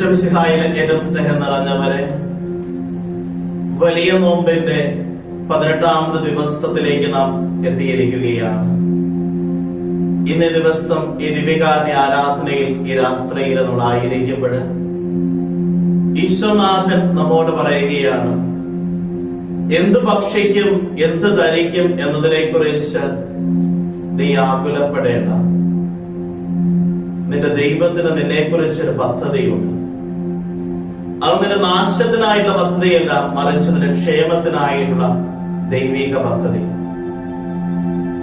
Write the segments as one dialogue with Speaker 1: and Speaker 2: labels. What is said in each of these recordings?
Speaker 1: ഈശ്വമിശിഹായിലെ ഏറ്റവും സ്നേഹം നിറഞ്ഞവരെ വലിയ നോമ്പിന്റെ പതിനെട്ടാമത് ദിവസത്തിലേക്ക് നാം എത്തിയിരിക്കുകയാണ്. ഇന്ന് ദിവസം ഈ ദിവ്യകാരുണ്യ ആരാധനയിൽ ഈ രാത്രിയിൽ നമ്മൾ ആയിരിക്കുമ്പോൾ ഈശ്വനാഥൻ നമ്മോട് പറയുകയാണ് എന്ത് ഭക്ഷിക്കും എന്ത് ധരിക്കും എന്നതിനെ കുറിച്ച് നീ ആകുലപ്പെടേണ്ട. നിന്റെ ദൈവത്തിന് നിന്നെ കുറിച്ചൊരു പദ്ധതിയുണ്ട്. അത് നാശത്തിനായിട്ടുള്ള പദ്ധതിയല്ല മറിച്ച് ക്ഷേമത്തിനായിട്ടുള്ള ദൈവിക പദ്ധതി.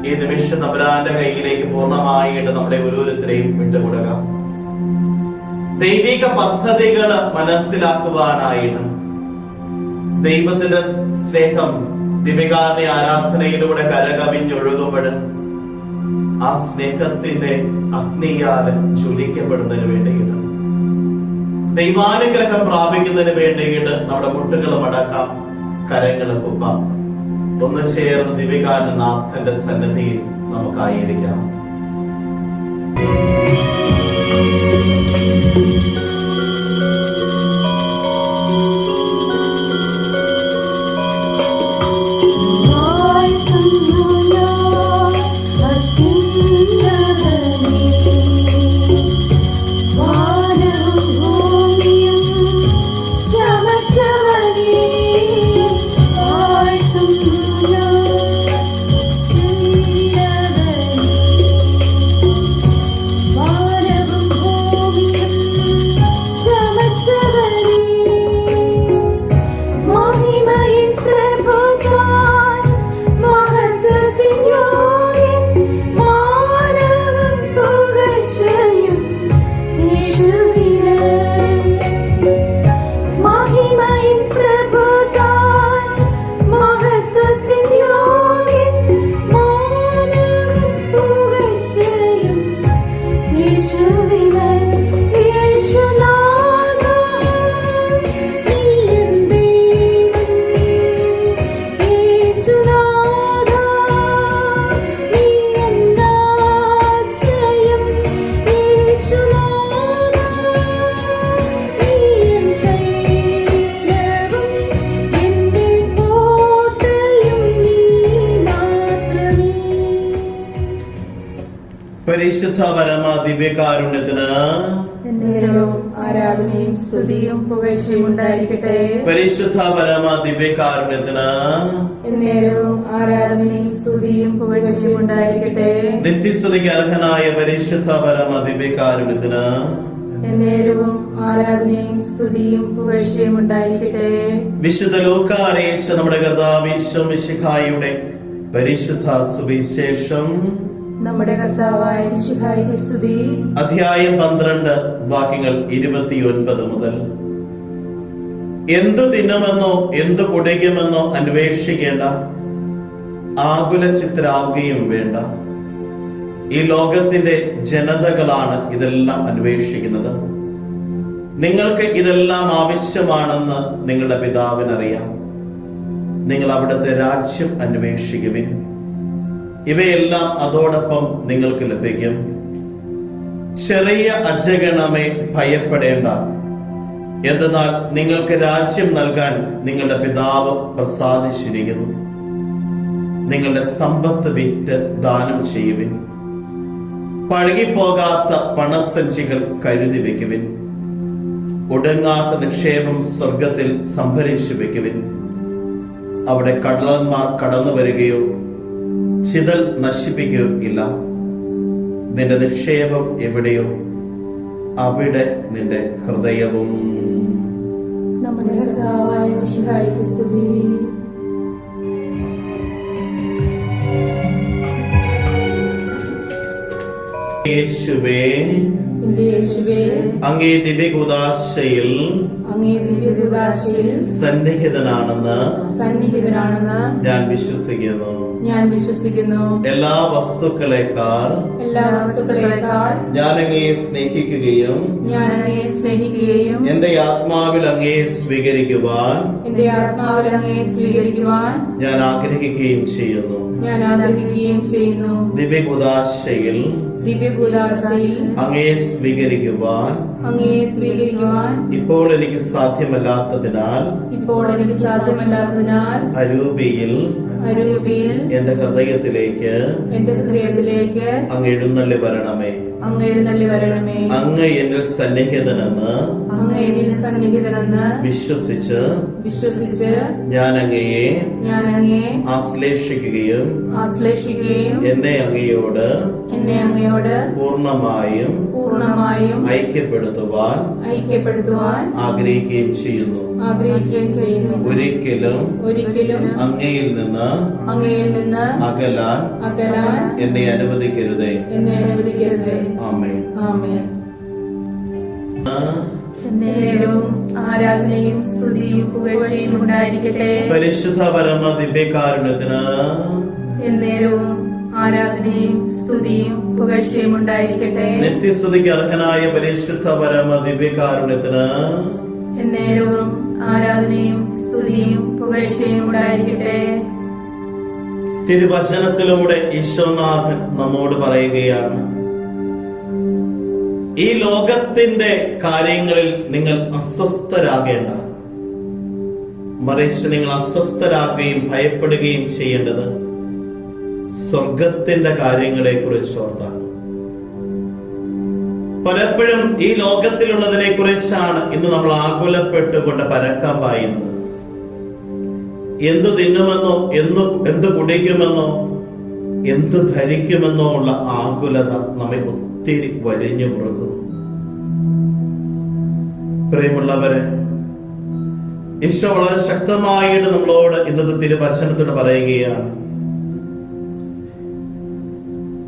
Speaker 1: ഈ നിമിഷം നബരാന്റെ കയ്യിലേക്ക് പൂർണമായിട്ട് നമ്മുടെ ഓരോരുത്തരെയും വിട്ടുകൊടുക്കാം ദൈവിക പദ്ധതികൾ മനസ്സിലാക്കുവാനായിട്ട് ദൈവത്തിന്റെ സ്നേഹം ദിവികാരുടെ ആരാധനയിലൂടെ കരകവിഞ്ഞൊഴുകുമ്പോൾ ആ സ്നേഹത്തിന്റെ അഗ്നിയാൽ ജ്വലിക്കപ്പെടുന്നതിന് വേണ്ടിയിട്ട് ദൈവാനുഗ്രഹം പ്രാപിക്കുന്നതിന് വേണ്ടിയിട്ട് നമ്മുടെ മുട്ടുകൾ മടക്കാം കരങ്ങൾ കുപ്പാം. ഒന്ന് ചേർന്ന് ദിവികാനനാഥന്റെ സന്നദ്ധിയിൽ നമുക്കായിരിക്കാം. പരിശുദ്ധ പരമ ദിവ്യകാരുണ്യത്തിന്
Speaker 2: ആരാധനയും സ്തുതിയും പുകഴ്ചയും ഉണ്ടായിരിക്കട്ടെ.
Speaker 1: പരിശുദ്ധ പരമ ദിവ്യകാരുണ്യത്തിന്
Speaker 2: എന്നേരവും ആരാധനയും സ്തുതിയും പുകഴ്ചയും ഉണ്ടായിരിക്കട്ടെ.
Speaker 1: നിത്യസ്തുതിക്ക് അർഹനായ പരിശുദ്ധ പരമ ദിവ്യകാരുണ്യത്തിന്
Speaker 2: എന്നേരവും ആരാധനയും സ്തുതിയും പുകഴ്ചയും ഉണ്ടായിരിക്കട്ടെ.
Speaker 1: വിശുദ്ധ ലോകാരേശ നമ്മുടെ കർത്താവിശ്വം പരിശുദ്ധ സുവിശേഷം
Speaker 2: നമ്മുടെ കർത്താവായ സ്തുതി
Speaker 1: അധ്യായം പന്ത്രണ്ട് വാക്യങ്ങൾ ഇരുപത്തിയൊൻപത് മുതൽ. എന്തു തിന്നുമെന്നോ എന്തു കുടിക്കുമെന്നോ അന്വേഷിക്കേണ്ട ആകുല ചിത്രാവുകയും വേണ്ട. ഈ ലോകത്തിന്റെ ജനതകളാണ് ഇതെല്ലാം അന്വേഷിക്കുന്നത്. നിങ്ങൾക്ക് ഇതെല്ലാം ആവശ്യമാണെന്ന് നിങ്ങളുടെ പിതാവിനറിയാം. നിങ്ങൾ അവിടുത്തെ രാജ്യം അന്വേഷിക്കുവിൻ. ഇവയെല്ലാം അതോടൊപ്പം നിങ്ങൾക്ക് ലഭിക്കും. ചെറിയ അജഗണമേ ഭയപ്പെടേണ്ട. എന്തെന്നാൽ നിങ്ങൾക്ക് രാജ്യം നൽകാൻ നിങ്ങളുടെ പിതാവ് പ്രസാദിച്ചിരിക്കുന്നു. നിങ്ങളുടെ സമ്പത്ത് വിറ്റ് ദാനം ചെയ്യുവിൻ. പഴകിപ്പോകാത്ത പണസഞ്ചികൾ കരുതി വെക്കുവിൻ. ഒടുങ്ങാത്ത നിക്ഷേപം സ്വർഗത്തിൽ സംഭരിച്ചു വെക്കുവിൻ. അവിടെ കടലന്മാർ കടന്നു വരികയോ ചിതൽ നശിപ്പിക്കുകയില്ല. നിന്റെ നിക്ഷേപം എവിടെയോ? അവിടെ നിന്റെ ഹൃദയവും. യേശുവേ അങ്ങേ ദിവ്യകുദാശയിൽ സന്നിഹിതനാണെന്ന്
Speaker 2: സന്നിഹിതനാണെന്ന്
Speaker 1: ഞാൻ വിശ്വസിക്കുന്നു.
Speaker 2: ഞാൻ വിശ്വസിക്കുന്നു.
Speaker 1: എല്ലാ വസ്തുക്കളെക്കാൾ
Speaker 2: എല്ലാ വസ്തുക്കളെക്കാൾ
Speaker 1: ഞാൻ അങ്ങയെ സ്നേഹിക്കുകയും
Speaker 2: ഞാൻ അങ്ങയെ സ്നേഹിക്കുകയും
Speaker 1: എന്റെ ആത്മാവിൽ അങ്ങയെ സ്വീകരിക്കുവാൻ
Speaker 2: എന്റെ ആത്മാവിൽ അങ്ങയെ സ്വീകരിക്കുവാൻ
Speaker 1: ഞാൻ ആഗ്രഹിക്കുകയും ചെയ്യുന്നു.
Speaker 2: ഞാൻ ആഗ്രഹിക്കുകയും ചെയ്യുന്നു.
Speaker 1: ദിവ്യകുദാശയിൽ
Speaker 2: ദിവ്യകൂദാശയിൽ
Speaker 1: അങ്ങയെ സ്വീകരിക്കുവാൻ
Speaker 2: അങ്ങയെ സ്വീകരിക്കുവാൻ
Speaker 1: ഇപ്പോൾ എനിക്ക് സാധ്യമല്ലാത്തതിനാൽ
Speaker 2: ഇപ്പോൾ എനിക്ക് സാധ്യമല്ലാത്തതിനാൽ
Speaker 1: അരൂപിയിൽ
Speaker 2: അരൂപിയിൽ
Speaker 1: എന്റെ ഹൃദയത്തിലേക്ക്
Speaker 2: എന്റെ ഹൃദയത്തിലേക്ക്
Speaker 1: അങ്ങ് എഴുന്നള്ളി വരണമേ.
Speaker 2: അങ്ങ് എഴുന്നള്ളി വരണമേ.
Speaker 1: അങ്ങ് എന്നിൽ സന്നിഹിതനെന്ന്
Speaker 2: അങ്ങ് എന്നിൽ സന്നിഹിതനെന്ന്
Speaker 1: വിശ്വസിച്ച്
Speaker 2: വിശ്വസിച്ച്
Speaker 1: ഞാൻ അങ്ങയെ
Speaker 2: ഞാൻ അങ്ങയെ
Speaker 1: ആശ്ലേഷിക്കുകയും
Speaker 2: ആശ്ലേഷിക്കുകയും
Speaker 1: എന്നെ അങ്ങയോട്
Speaker 2: എന്നെ അങ്ങയോട്
Speaker 1: പൂർണമായും
Speaker 2: പൂർണമായും
Speaker 1: ഐക്യപ്പെടുത്തുവാൻ
Speaker 2: ഐക്യപ്പെടുത്തുവാൻ
Speaker 1: ആഗ്രഹിക്കുകയും ചെയ്യുന്നു.
Speaker 2: ആഗ്രഹിക്കുകയും ചെയ്യുന്നു.
Speaker 1: ഒരിക്കലും
Speaker 2: ഒരിക്കലും
Speaker 1: അങ്ങയിൽ നിന്ന്
Speaker 2: അങ്ങയിൽ നിന്ന്
Speaker 1: അകലാൻ
Speaker 2: അകലാൻ
Speaker 1: എന്നെ അനുവദിക്കരുതേ.
Speaker 2: എന്നെ അനുവദിക്കരുതേ.
Speaker 1: ആമേ
Speaker 2: നേരവും ആരാധനയും സ്തുതിയും പുകഴ്ചയും ഉണ്ടായിരിക്കട്ടെ.
Speaker 1: പരിശുദ്ധ പരമ ദിവ്യകാരുണ്യത്തിന്
Speaker 2: എന്നേരവും ആരാധനയും സ്തുതിയും പുകഴ്ചയും ഉണ്ടായിരിക്കട്ടെ.
Speaker 1: നിത്യസ്തുതിക്ക് അർഹനായ പരിശുദ്ധ പരമ ദിവ്യകാരുണ്യത്തിന്
Speaker 2: എന്നേരവും ആരാധനയും സ്തുതിയും പുകഴ്ചയും ഉണ്ടായിരിക്കട്ടെ.
Speaker 1: തിരുവചനത്തിലൂടെ ഈശോനാഥൻ നമ്മോട് പറയുകയാണ് ഈ ലോകത്തിന്റെ കാര്യങ്ങളിൽ നിങ്ങൾ അസ്വസ്ഥരാകേണ്ട. മറിച്ച് നിങ്ങൾ അസ്വസ്ഥരാക്കുകയും ഭയപ്പെടുകയും ചെയ്യേണ്ടത് സ്വർഗത്തിന്റെ കാര്യങ്ങളെ കുറിച്ച് ഓർത്താണ്. പലപ്പോഴും ഈ ലോകത്തിലുള്ളതിനെ കുറിച്ചാണ് ഇന്ന് നമ്മൾ ആകുലപ്പെട്ടുകൊണ്ട് പരക്കാൻ പായുന്നത്. എന്തു തിന്നുമെന്നോ എന്തു എന്ത് കുടിക്കുമെന്നോ എന്ത് ധരിക്കുമെന്നോ ഉള്ള ആകുലത നമ്മെ ഒത്തിരി വരിഞ്ഞു മുറുക്കുന്നു. പ്രിയമുള്ളവരെ ഈശോ വളരെ ശക്തമായിട്ട് നമ്മളോട് ഇന്നത്തെ തിരുവചനത്തോട് പറയുകയാണ്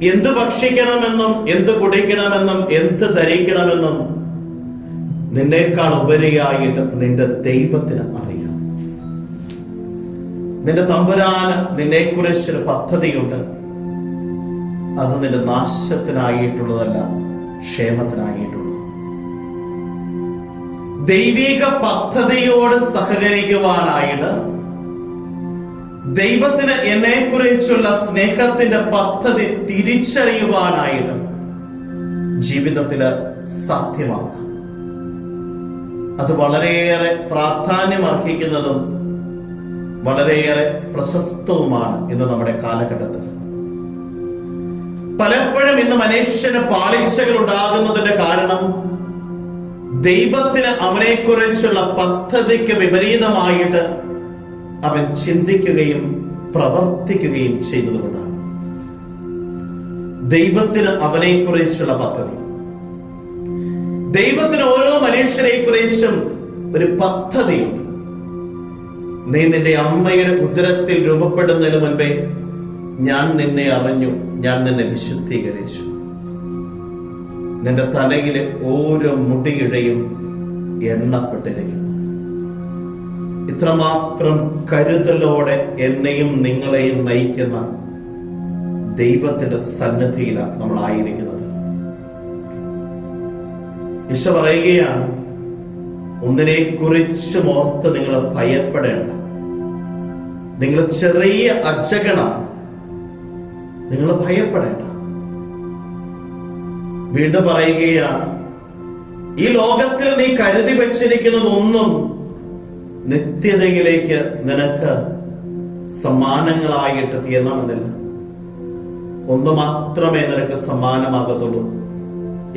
Speaker 1: എന്ത് ഭക്ഷിക്കണമെന്നും എന്ത് കുടിക്കണമെന്നും എന്ത് ധരിക്കണമെന്നും നിന്നേക്കാൾ ഉപരിയായിട്ട് നിന്റെ ദൈവത്തിന് അറിയാം നിന്റെ തമ്പുരാന് നിന്നെ കുറിച്ചൊരു പദ്ധതിയുണ്ട്. അത് നിന്റെ നാശത്തിനായിട്ടുള്ളതല്ല ക്ഷേമത്തിനായിട്ടുള്ളത്. ദൈവിക പദ്ധതിയോട് സഹകരിക്കുവാനായിട്ട് ദൈവത്തിന് എന്നെ കുറിച്ചുള്ള സ്നേഹത്തിന്റെ പദ്ധതി തിരിച്ചറിയുവാനായിട്ട് ജീവിതത്തിൽ സത്യമാക്കാം അത് വളരെയേറെ പ്രാധാന്യം അർഹിക്കുന്നതും വളരെയേറെ പ്രശസ്തവുമാണ് ഇന്ന് നമ്മുടെ കാലഘട്ടത്തിൽ. പലപ്പോഴും ഇന്ന് മനുഷ്യന് പാളിച്ചകൾ ഉണ്ടാകുന്നതിന്റെ കാരണം ദൈവത്തിന് അവനെക്കുറിച്ചുള്ള പദ്ധതിക്ക് വിപരീതമായിട്ട് അവൻ ചിന്തിക്കുകയും പ്രവർത്തിക്കുകയും ചെയ്തതുകൊണ്ടാണ് ദൈവത്തിന് അവനെക്കുറിച്ചുള്ള പദ്ധതി. ദൈവത്തിന് ഓരോ മനുഷ്യരെ കുറിച്ചും ഒരു പദ്ധതിയുണ്ട്. നീ നിന്റെ അമ്മയുടെ ഉദരത്തിൽ രൂപപ്പെടുന്നതിന് മുൻപേ ഞാൻ നിന്നെ അറിഞ്ഞു. ഞാൻ നിന്നെ വിശുദ്ധീകരിച്ചു. നിന്റെ തലയിലെ ഓരോ മുടിയുടെയും എണ്ണപ്പെട്ടിരിക്കുന്നു. ഇത്രമാത്രം കരുതലോടെ എന്നെയും നിങ്ങളെയും നയിക്കുന്ന ദൈവത്തിന്റെ സന്നദ്ധിയിലാണ് നമ്മൾ ആയിരിക്കുന്നത്. ഈശ പറയുകയാണ് ഒന്നിനെ കുറിച്ചും ഓർത്ത് നിങ്ങൾ ഭയപ്പെടേണ്ട. നിങ്ങൾ ചെറിയ അച്ചകണ നിങ്ങൾ ഭയപ്പെടേണ്ട. വീണ്ടും പറയുകയാണ് ഈ ലോകത്തിൽ നീ കരുതി വെച്ചിരിക്കുന്നതൊന്നും നിത്യതയിലേക്ക് നിനക്ക് സമ്മാനങ്ങളായിട്ട് തീരണമെന്നില്ല ഒന്ന് മാത്രമേ നിനക്ക് സമ്മാനമാകത്തുള്ളൂ.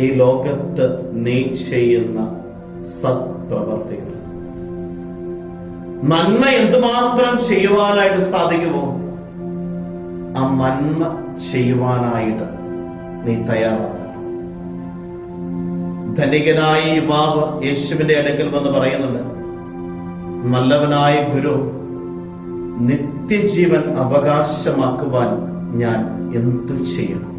Speaker 1: ഈ ലോകത്ത് നീ ചെയ്യുന്ന സത്പ്രവർത്തികൾ. നന്മ എന്തുമാത്രം ചെയ്യുവാനായിട്ട് സാധിക്കുമോ? ആ നന്മ ചെയ്യുവാനായിട്ട് നീ തയ്യാറാക്കണം ധനികനായ യുവാവ് യേശുവിന്റെ അടുക്കൽ വന്ന് പറയുന്നുണ്ട് നല്ലവനായ ഗുരു നിത്യജീവൻ അവകാശമാക്കുവാൻ ഞാൻ എന്തു ചെയ്യണം?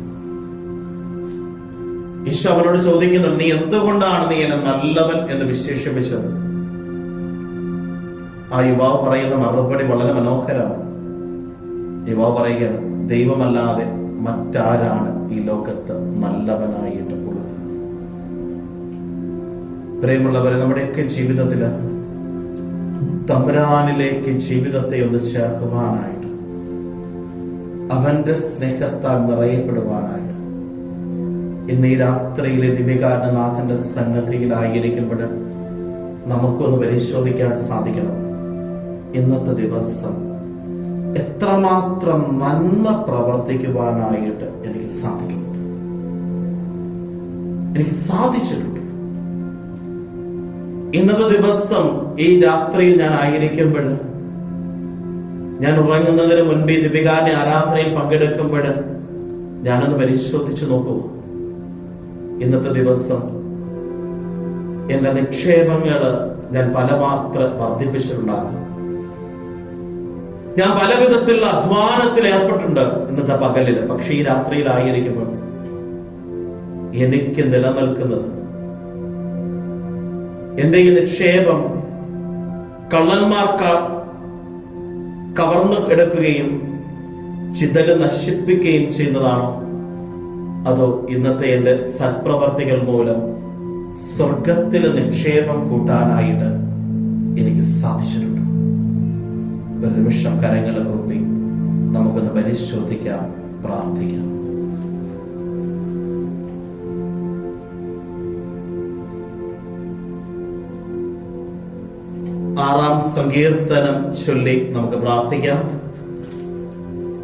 Speaker 1: ഈശോ അവനോട് ചോദിക്കുന്നുണ്ട് നീ എന്തുകൊണ്ടാണ് നീ എന്നെ നല്ലവൻ എന്ന് വിശേഷിപ്പിച്ചത്? ആ യുവാവ് പറയുന്ന മറുപടി വളരെ മനോഹരമാണ്. യുവാവ് പറയുകയാണ് ദൈവമല്ലാതെ മറ്റാരാണ് ഈ ലോകത്ത് നല്ലവനായിട്ട് ഉള്ളത് പ്രിയമുള്ളവരെ നമ്മുടെയൊക്കെ ജീവിതത്തിൽ തമ്പുരാനിലേക്ക് ജീവിതത്തെ ഒന്ന് ചേർക്കുവാനായിട്ട് അവന്റെ സ്നേഹത്താൽ നിറയപ്പെടുവാനായിട്ട് ഇന്ന് ഈ രാത്രിയിലെ ദിവ്യകാരണനാഥന്റെ സന്നദ്ധിയിലായിരിക്കുമ്പോൾ നമുക്കൊന്ന് പരിശോധിക്കാൻ സാധിക്കണം. ഇന്നത്തെ ദിവസം എത്രമാത്രം നന്മ പ്രവർത്തിക്കുവാനായിട്ട് എനിക്ക് സാധിക്കുന്നുണ്ട് എനിക്ക് സാധിച്ചിട്ടുണ്ട്. ഇന്നത്തെ ദിവസം ഈ രാത്രിയിൽ ഞാൻ ആയിരിക്കുമ്പോൾ ഞാൻ ഉറങ്ങുന്നതിന് മുൻപ് ദിവികാരനെ ആരാധനയിൽ പങ്കെടുക്കുമ്പോൾ ഞാനൊന്ന് പരിശോധിച്ചു നോക്കൂ. ഇന്നത്തെ ദിവസം എന്റെ നിക്ഷേപങ്ങൾ ഞാൻ പലമാത്ര വർദ്ധിപ്പിച്ചിട്ടുണ്ടാകാം. ഞാൻ പല വിധത്തിലുള്ള അധ്വാനത്തിൽ ഏർപ്പെട്ടിട്ടുണ്ട് ഇന്നത്തെ പകലിൽ പക്ഷേ ഈ രാത്രിയിലായിരിക്കുമ്പോൾ എനിക്ക് നിലനിൽക്കുന്നത് എന്റെ ഈ നിക്ഷേപം കള്ളന്മാർക്ക കവർന്നു എടുക്കുകയും ചിതൽ നശിപ്പിക്കുകയും ചെയ്യുന്നതാണോ? അതോ ഇന്നത്തെ എന്റെ സത്പ്രവർത്തികൾ മൂലം സ്വർഗത്തിൽ നിക്ഷേപം കൂട്ടാനായിട്ട് എനിക്ക് സാധിച്ചിട്ടുണ്ട്? ഒരു നിമിഷം കരങ്ങൾ നമുക്കൊന്ന് പരിശോധിക്കാം പ്രാർത്ഥിക്കാം. ആറാം സങ്കീർത്തനം ചൊല്ലി നമുക്ക് പ്രാർത്ഥിക്കാം.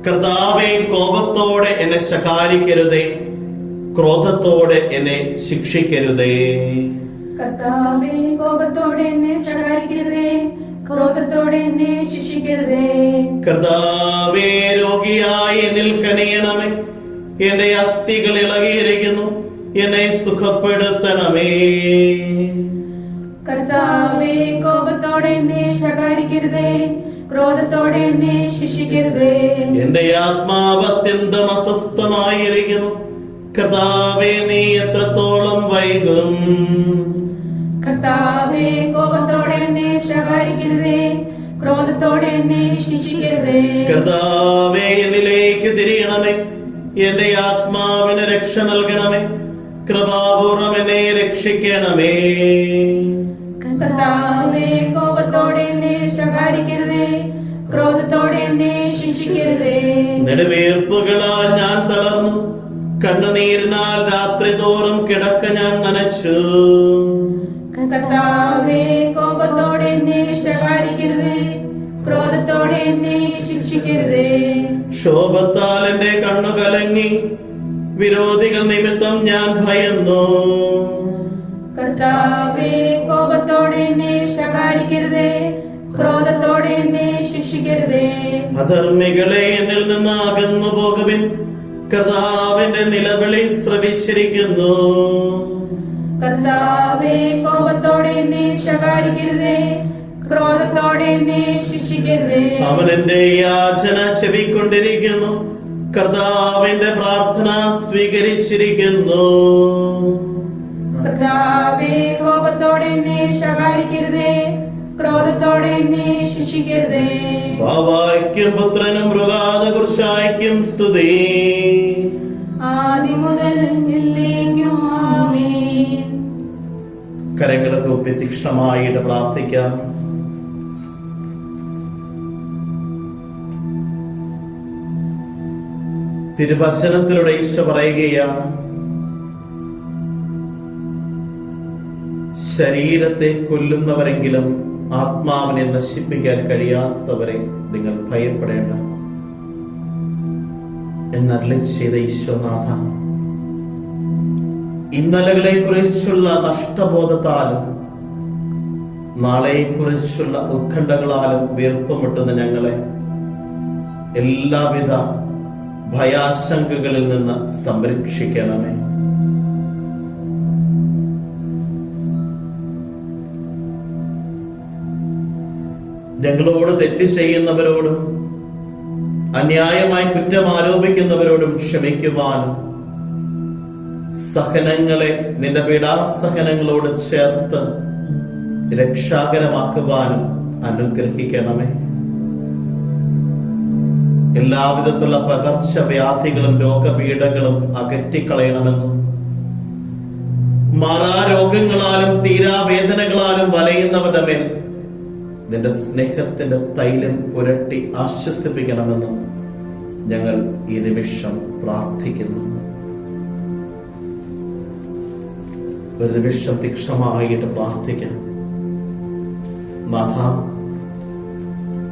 Speaker 1: കർത്താവേ കോപത്തോടെ എന്നെ ശകാരിക്കരുതേ. ക്രോധത്തോടെ എന്നെ ശിക്ഷിക്കരുതേ.
Speaker 2: കർത്താവേ കോപത്തോടെ എന്നെ ശകാരിക്കരുതേ. ക്രോധത്തോടെ എന്നെ ശിക്ഷിക്കരുതേ.
Speaker 1: കർത്താവേ രോഗിയായി എന്നിൽ കനിയണമേ എന്റെ അസ്ഥികൾ ഇളകിയിരിക്കുന്നു. എന്നെ സുഖപ്പെടുത്തണമേ.
Speaker 2: കർത്താവേ കോപത്തോടെ എന്നെ ശകാരിക്കരുതേ. ക്രോധത്തോടെ എന്നെ ശിക്ഷിക്കരുതേ.
Speaker 1: എന്റെ ആത്മാവ് അത്യന്തം അസ്വസ്ഥമായിരിക്കുന്നു. കർത്താവേ നീ എത്രത്തോളം വൈകും.
Speaker 2: കർത്താവേ കോപത്തോടെ എന്നെ ശകാരിക്കരുതേ ക്രോധത്തോടെ എന്നെ ശിക്ഷിക്കരുതേ.
Speaker 1: കർത്താവേ എന്നിലേക്ക് തിരിയണമേ. എന്റെ ആത്മാവിന് രക്ഷ നൽകണമേ. കൃപാപൂർവം എന്നെ രക്ഷിക്കണമേ.
Speaker 2: കർത്താവേ കോപത്തോടെ എന്നെ ശകാരിക്കരുതേ ക്രോധത്തോടെ എന്നെ ശിക്ഷിക്കരുതേ.
Speaker 1: നെടുവേർപ്പുകളാൽ ഞാൻ തളർന്നു. കണ്ണുനീരിനാൽ രാത്രി തോറും കിടക്ക ഞാൻ നനച്ചു.
Speaker 2: കർത്താവേ കോപത്തോടെ എന്നെ ശകാരിക്കരുതേ ക്രോധത്തോടെ എന്നെ ശിക്ഷിക്കരുതേ.
Speaker 1: ശോഭത്താൽ എന്റെ കണ്ണു കലങ്ങി വിരോധികൾ നിമിത്തം ഞാൻ ഭയന്നു.
Speaker 2: കർത്താവേ കോപത്തോടെ എന്നെ ശകാരിക്കരുതേ ക്രോധത്തോടെ എന്നെ ശിക്ഷിക്കരുതേ.
Speaker 1: അധർമ്മികളെ എന്നിൽ നിന്ന് അകന്നു പോകുവിൻ കർത്താവിന്റെ നിലവിളി ശ്രവിച്ചിരിക്കുന്നു.
Speaker 2: കർത്താവേ കോപത്തോടെ എന്നെ ശകാരിക്കരുതേ ക്രോധത്തോടെ എന്നെ ശിക്ഷിക്കരുതേ.
Speaker 1: അവൻ എന്റെ യാചന ചെവിക്കൊണ്ടിരിക്കുന്നു. കർത്താവിന്റെ പ്രാർത്ഥന സ്വീകരിച്ചിരിക്കുന്നു.
Speaker 2: കർത്താവേ കോപത്തോടെ എന്നെ ശകാരിക്കരുതേ ക്രോധത്തോടെ എന്നെ ശിക്ഷിക്കരുതേ.
Speaker 1: ബാവായ്ക്കും പുത്രനും മൃഗാത കുർശായ്ക്കും സ്തുതി.
Speaker 2: ആദ്യം മുതൽ
Speaker 1: കരങ്ങളെ കൂപ്പി തീക്ഷണമായിട്ട് പ്രാർത്ഥിക്കാം. തിരുവചനത്തിലൂടെ ഈശോ പറയുകയാണ് ശരീരത്തെ കൊല്ലുന്നവരെങ്കിലും ആത്മാവിനെ നശിപ്പിക്കാൻ കഴിയാത്തവരെ നിങ്ങൾ ഭയപ്പെടേണ്ട. എന്നരളി ചെയ്ത ഈശോനാഥ ഇന്നലകളെ കുറിച്ചുള്ള നഷ്ടബോധത്താലും നാളെയെ കുറിച്ചുള്ള ഉത്കണ്ഠകളാലും വീർപ്പുമുട്ടുന്ന ഞങ്ങളെ എല്ലാവിധ ഭയാശങ്കകളിൽ നിന്ന് സംരക്ഷിക്കണമേ. ഞങ്ങളോട് തെറ്റ് ചെയ്യുന്നവരോടും അന്യായമായി കുറ്റം ആരോപിക്കുന്നവരോടും ക്ഷമിക്കുവാനും സഹനങ്ങളെ നിന്റെ പീഡാസഹനങ്ങളോട് ചേർത്ത് രക്ഷാകരമാക്കുവാനും അനുഗ്രഹിക്കണമേ. എല്ലാവിധത്തിലുള്ള പകർച്ചവ്യാധികളും രോഗപീഠകളും അകറ്റിക്കളയണമെന്നും മാറാരോഗങ്ങളാലും തീരാവേദനകളാലും വലയുന്നവരുടെ മേൽ നിന്റെ സ്നേഹത്തിന്റെ തൈലം പുരട്ടി ആശ്വസിപ്പിക്കണമെന്നും ഞങ്ങൾ ഈ നിമിഷം പ്രാർത്ഥിക്കുന്നു.
Speaker 3: ഒരു നിമിഷം തീക്ഷണമായിട്ട് പ്രാർത്ഥിക്കാം. നാഥ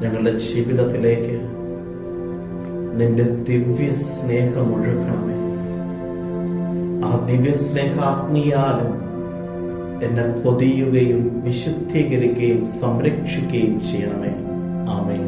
Speaker 3: ഞങ്ങളുടെ ജീവിതത്തിലേക്ക് നിന്റെ ദിവ്യ സ്നേഹം ഒഴുക്കണമേ. ആ ദിവ്യ സ്നേഹാഗ്നിയാലും എന്നെ പൊതിയുകയും വിശുദ്ധീകരിക്കുകയും സംരക്ഷിക്കുകയും ചെയ്യണമേ. ആമേൻ.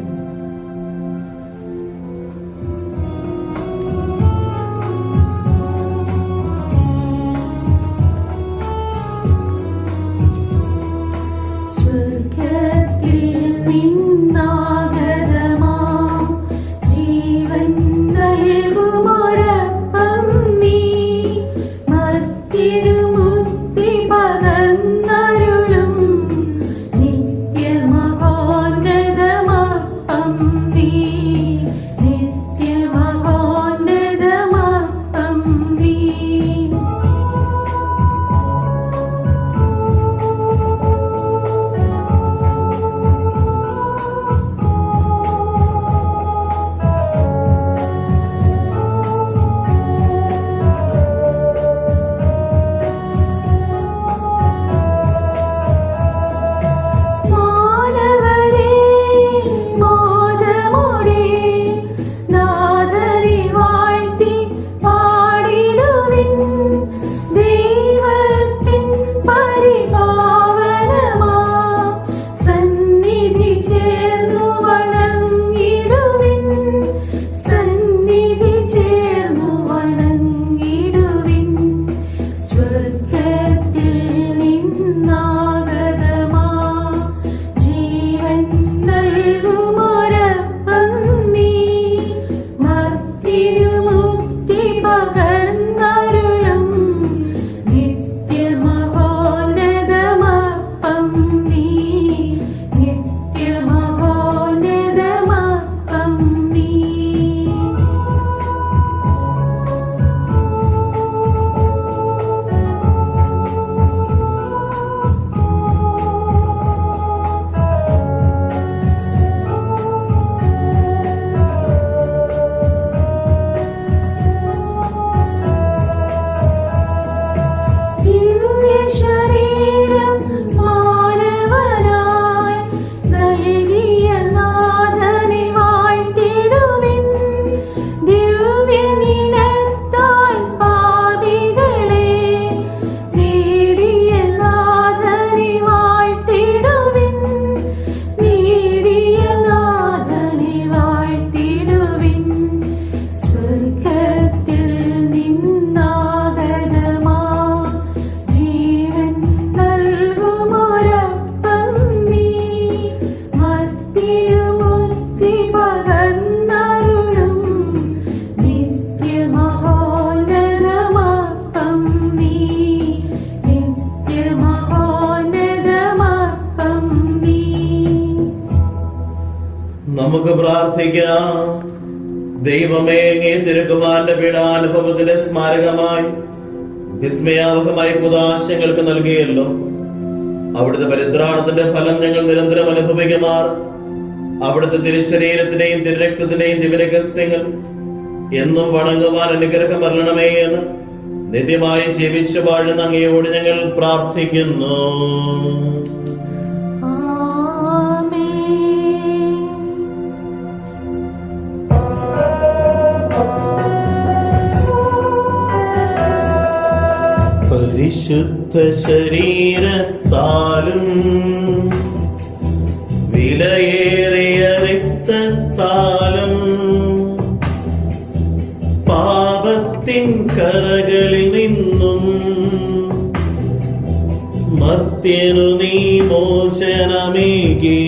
Speaker 3: നമുക്ക് പ്രാർത്ഥിക്കാം. ദൈവമേ അങ്ങേ തിരുക്കുമാരന്റെ പീഡാനുഭവത്തിന്റെ സ്മാരകമായി വിസ്മയാവഹമായ കുതാശങ്ങൾക്ക് നൽകിയല്ലോ. അവിടുത്തെ പരിത്രാണത്തിന്റെ ഫലം ഞങ്ങൾ നിരന്തരം അനുഭവിക്കുമാർ. അവിടുത്തെ തിരുശരീരത്തിന്റെയും തിരുരക്തത്തിന്റെയും ദിവരഹസ്യങ്ങൾ എന്നും വണങ്ങുവാൻ അനുഗ്രഹം വരണമേ എന്ന് നിത്യമായി ജീവിച്ചു വാഴുന്ന അങ്ങയോട് ഞങ്ങൾ പ്രാർത്ഥിക്കുന്നു. പരിശുദ്ധ ശരീരത്താലും വിലയേറിയ രക്തത്താലും പാപത്തിൻ കറകളിൽ നിന്നും മർത്യനു നീ മോചനമേകി.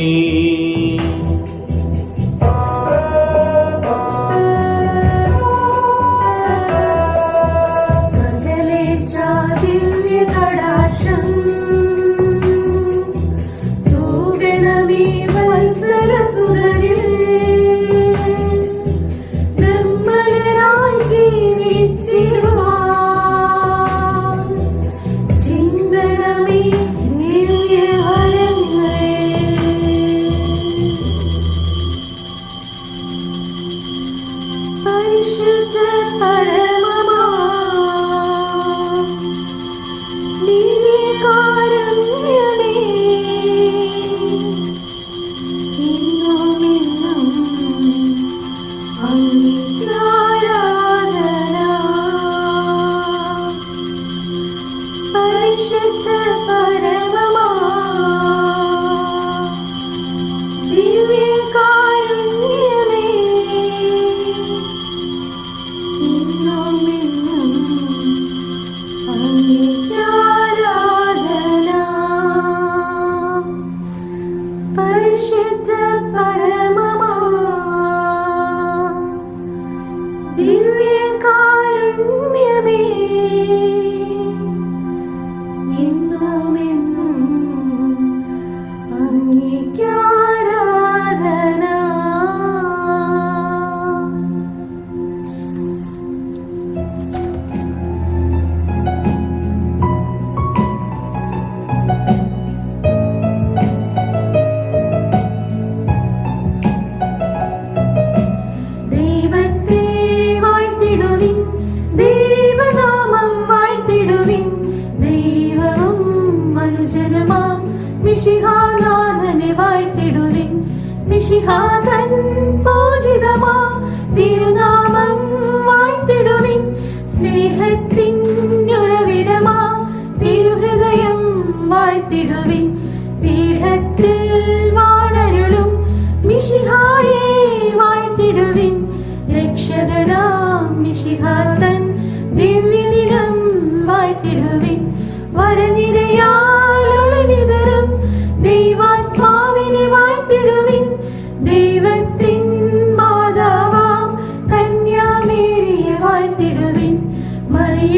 Speaker 3: high.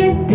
Speaker 3: aqui